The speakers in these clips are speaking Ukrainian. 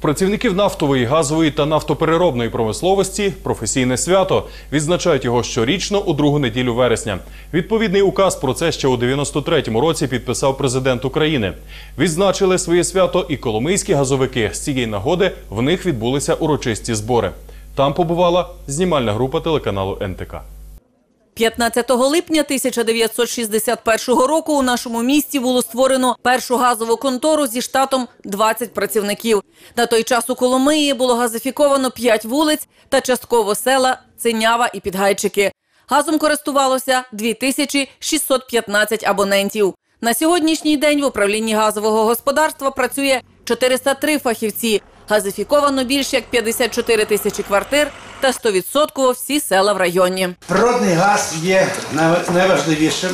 Працівників нафтової, газової та нафтопереробної промисловості професійне свято відзначають його щорічно у другу неділю вересня. Відповідний указ про це ще у 93-му році підписав президент України. Відзначили своє свято і коломийські газовики. З цієї нагоди в них відбулися урочисті збори. Там побувала знімальна група телеканалу НТК. 15 липня 1961 року у нашому місті було створено першу газову контору зі штатом 20 працівників. На той час у Коломиї було газифіковано 5 вулиць та частково села Ценява і Підгайчики. Газом користувалося 2615 абонентів. На сьогоднішній день в управлінні газового господарства працює 403 фахівці. Газифіковано більше як 54 тисячі квартир та 100% всі села в районі. Природний газ є най- найважливішим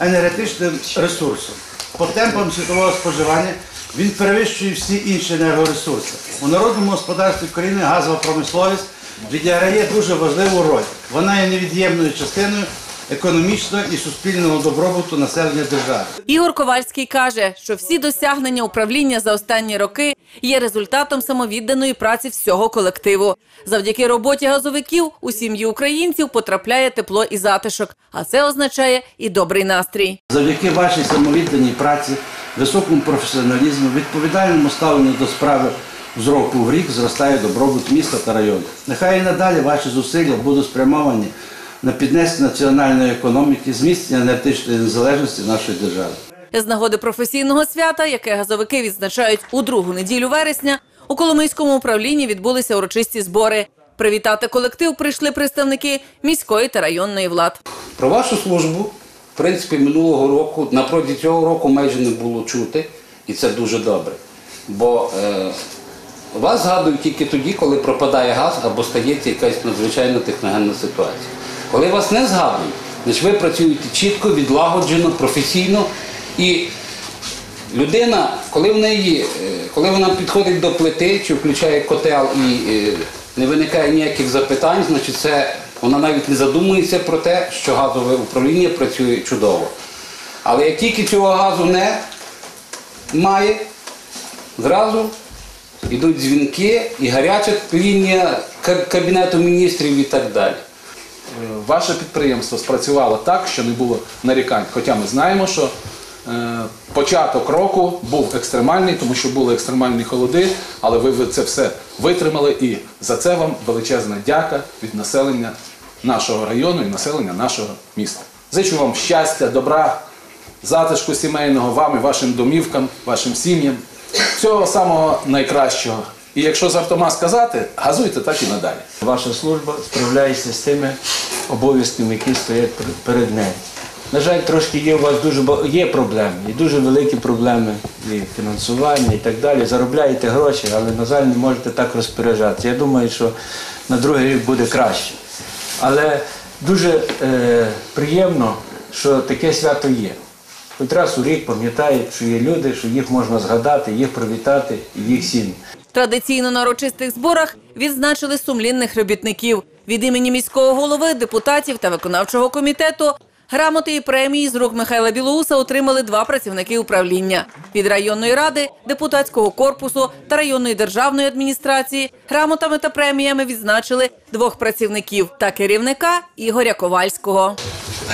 енергетичним ресурсом. По темпам світового споживання він перевищує всі інші енергоресурси. У народному господарстві України газова промисловість відіграє дуже важливу роль. Вона є невід'ємною частиною економічного і суспільного добробуту населення держави. Ігор Ковальський каже, що всі досягнення управління за останні роки є результатом самовідданої праці всього колективу. Завдяки роботі газовиків у сім'ї українців потрапляє тепло і затишок, а це означає і добрий настрій. Завдяки вашій самовідданій праці, високому професіоналізму, відповідальному ставленню до справи з року в рік зростає добробут міста та району. Нехай і надалі ваші зусилля будуть спрямовані на піднесення національної економіки, зміцнення енергетичної незалежності нашої держави. З нагоди професійного свята, яке газовики відзначають у другу неділю вересня, у Коломийському управлінні відбулися урочисті збори. Привітати колектив прийшли представники міської та районної влад. Про вашу службу, в принципі, минулого року, напроти цього року майже не було чути, і це дуже добре. Бо е, вас згадують тільки тоді, коли пропадає газ або стається якась надзвичайна техногенна ситуація. Коли вас не згадують, значить ви працюєте чітко, відлагоджено, професійно і людина, коли в неї, е, коли вона підходить до плити чи включає котел і е, не виникає ніяких запитань, значить це вона навіть не задумується про те, що газове управління працює чудово. Але як тільки цього газу не має, зразу йдуть дзвінки і гаряча лінія Кабінету міністрів і так далі. Е, ваше підприємство спрацювало так, що не було нарікань. Хоча ми знаємо, що е, початок року був екстремальний, тому що були екстремальні холоди, але ви, це все витримали і за це вам величезна дяка від населення нашого району і населення нашого міста. Зичу вам щастя, добра, затишку сімейного вам і вашим домівкам, вашим сім'ям. Всього самого найкращого. І якщо з автома сказати, газуйте так і надалі. Ваша служба справляється з тими обов'язками, які стоять перед нею. На жаль, трошки є у вас дуже є проблеми, і дуже великі проблеми і фінансування і так далі. Заробляєте гроші, але, на жаль, не можете так розпоряджатися. Я думаю, що на другий рік буде краще. Але дуже е, приємно, що таке свято є. Хоч раз у рік пам'ятають, що є люди, що їх можна згадати, їх привітати і їх сім'ї. Традиційно на урочистих зборах відзначили сумлінних робітників. Від імені міського голови, депутатів та виконавчого комітету грамоти і премії з рук Михайла Білоуса отримали два працівники управління. Від районної ради, депутатського корпусу та районної державної адміністрації грамотами та преміями відзначили двох працівників та керівника Ігоря Ковальського.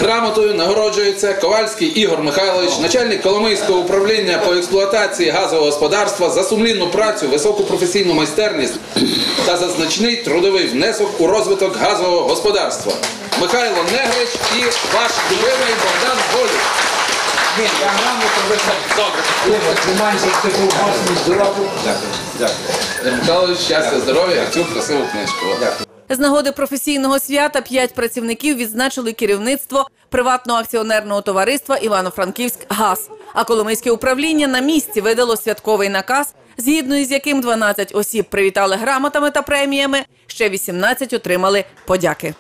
Грамотою нагороджується Ковальський Ігор Михайлович, начальник Коломийського управління по експлуатації газового господарства за сумлінну працю, високу професійну майстерність та за значний трудовий внесок у розвиток газового господарства. Михайло Негрич і ваш любимий Богдан Голюк. Ні, я грамотно Добре. тримайся, ти був гостем здоров'я. Ігор Михайлович, щастя, здоров'я, цю красиву книжку. З нагоди професійного свята п'ять працівників відзначили керівництво приватного акціонерного товариства Івано-Франківськ ГАЗ. А Коломийське управління на місці видало святковий наказ, згідно із яким 12 осіб привітали грамотами та преміями, ще 18 отримали подяки.